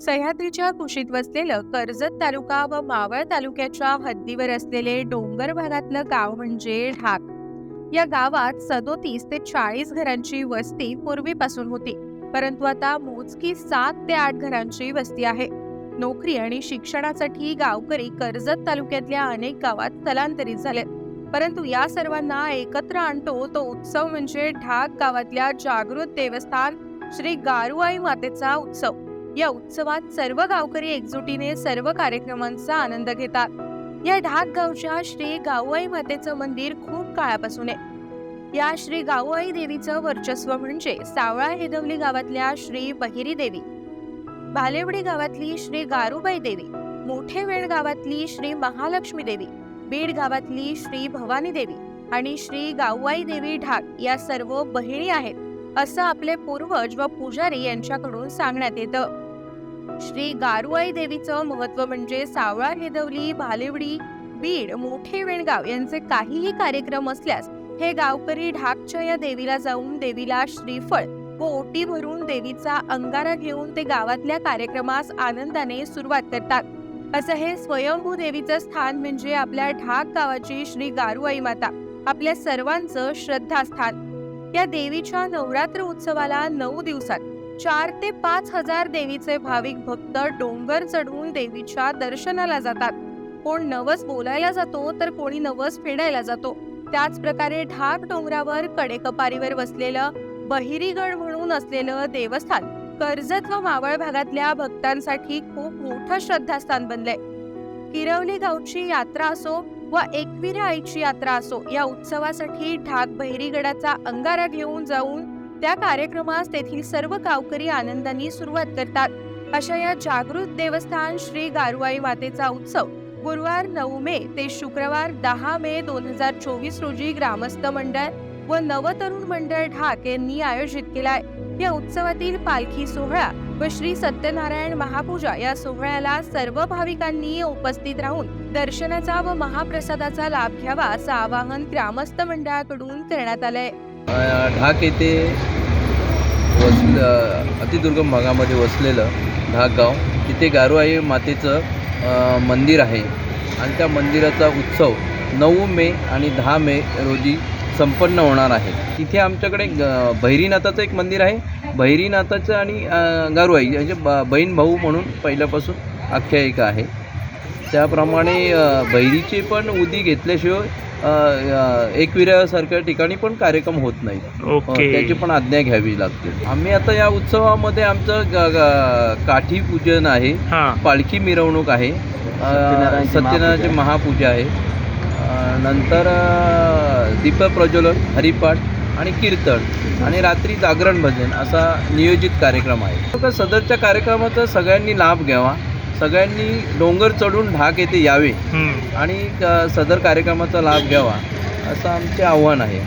सह्याद्रीच्या कुशीत वसलेलं कर्जत तालुका व मावळ तालुक्याच्या हद्दीवर असलेले डोंगर भागातलं गाव म्हणजे ढाक. या गावात सदोतीस ते चाळीस घरांची वस्ती पूर्वीपासून होती परंतु आता मोजकी सात ते आठ घरांची वस्ती आहे. नोकरी आणि शिक्षणासाठी गावकरी कर्जत तालुक्यातल्या अनेक गावात स्थलांतरित झाले परंतु या सर्वांना एकत्र आणतो तो उत्सव म्हणजे ढाक गावातल्या जागृत देवस्थान श्री गारुआई मातेचा उत्सव. या उत्सवात सर्व गावकरी एकजुटीने सर्व कार्यक्रमांचा आनंद घेतात. या ढाक गावच्या श्री गावआई मातेचं मंदिर खूप काळापासून आहे. या श्री गावआई देवीचं वर्चस्व म्हणजे सावळा हेदवली गावातल्या श्री बहिरी देवी. भालेवडी गावातली श्री गारुबाई देवी. मोठेवेळ गावातली श्री महालक्ष्मी देवी. बीड गावातली श्री भवानी देवी. आणि श्री गावआई देवी ढाक या सर्व बहिणी आहेत. असं आपले पूर्वज व पुजारी यांच्याकडून सांगण्यात येतं. श्री गारुआई देवीचं महत्त्व म्हणजे सावळा हेदवली भालेवडी बीड मोठे वेणगाव यांचे काहीही कार्यक्रम असल्यास हे गावकरी ढाकच्या या देवीला जाऊन देवीला श्रीफळ व ओटी भरून देवीचा अंगारा घेऊन ते गावातल्या कार्यक्रमास आनंदाने सुरुवात करतात. असं हे स्वयंभू देवीचं स्थान म्हणजे आपल्या ढाक गावाची श्री गारुआई माता आपल्या सर्वांचं श्रद्धास्थान. या देवीच्या नवरात्र उत्सवाला नऊ दिवसात चार ते पाच हजार देवीचे भाविक भक्त डोंगर चढवून देवीच्या दर्शनाला जातात. कोण नवस बोलायला जातो तर कोणी नवस फेडायला जातो. त्याच प्रकारे ढाक डोंगरावर कडेकपारीवर वसलेलं बहिरीगड म्हणून असलेलं देवस्थान कर्जत व मावळ भागातल्या भक्तांसाठी खूप मोठं श्रद्धास्थान बनलंय. किरवली गावची यात्रा असो व एकविरा आईची यात्रा असो या उत्सवासाठी ढाक बहिरीगडाचा अंगारा घेऊन जाऊन त्या कार्यक्रमास तेथील सर्व गावकरी आनंदाने सुरुवात करतात. अशा या जागृत देवस्थान श्री गारुआई मातेचा उत्सव गुरुवार नऊ मे ते शुक्रवार दहा मे दोन हजार चोवीस रोजी ग्रामस्थ मंडळ व नवतरुण मंडळ ढाक यांनी आयोजित केलाय. या उत्सवातील पालखी सोहळा व श्री सत्यनारायण महापूजा या सोहळ्याला सर्व भाविकांनी उपस्थित राहून दर्शनाचा व महाप्रसादाचा लाभ घ्यावा असं आवाहन ग्रामस्थ मंडळाकडून करण्यात आलंय. ढाक येथे वसल अतिदुर्गम भागामध्ये वसलेलं ढाक गाव तिथे गारुआई मातेचं मंदिर आहे. आणि त्या मंदिराचा उत्सव नऊ मे आणि दहा मे रोजी संपन्न होणार आहे. तिथे आमच्याकडे भैरीनाथाचं एक मंदिर आहे. भैरीनाथाचं आणि गारुआई म्हणजे ब बहीण भाऊ म्हणून पहिल्यापासून आख्यायिका आहे. त्याप्रमाणे बहिरीची पण उदी घेतल्याशिवाय एकविऱ्यासारख्या ठिकाणी पण कार्यक्रम होत नाही ओके. त्याची पण आज्ञा घ्यावी लागते. आम्ही आता या उत्सवामध्ये आमचं काठी पूजन आहे. पालखी मिरवणूक आहे. सत्यनारायणची महापूजा आहे. नंतर अ, दीपप्रज्वलन हरिपाठ आणि कीर्तन आणि रात्री जागरण भजन असा नियोजित कार्यक्रम आहे तर सदरच्या कार्यक्रमाचा सगळ्यांनी लाभ घ्यावा सगळ्यांनी डोंगर चढून ढाक येथे यावे. आणि सदर कार्यक्रमाचा लाभ घ्यावा असं आमचे आव्हान आहे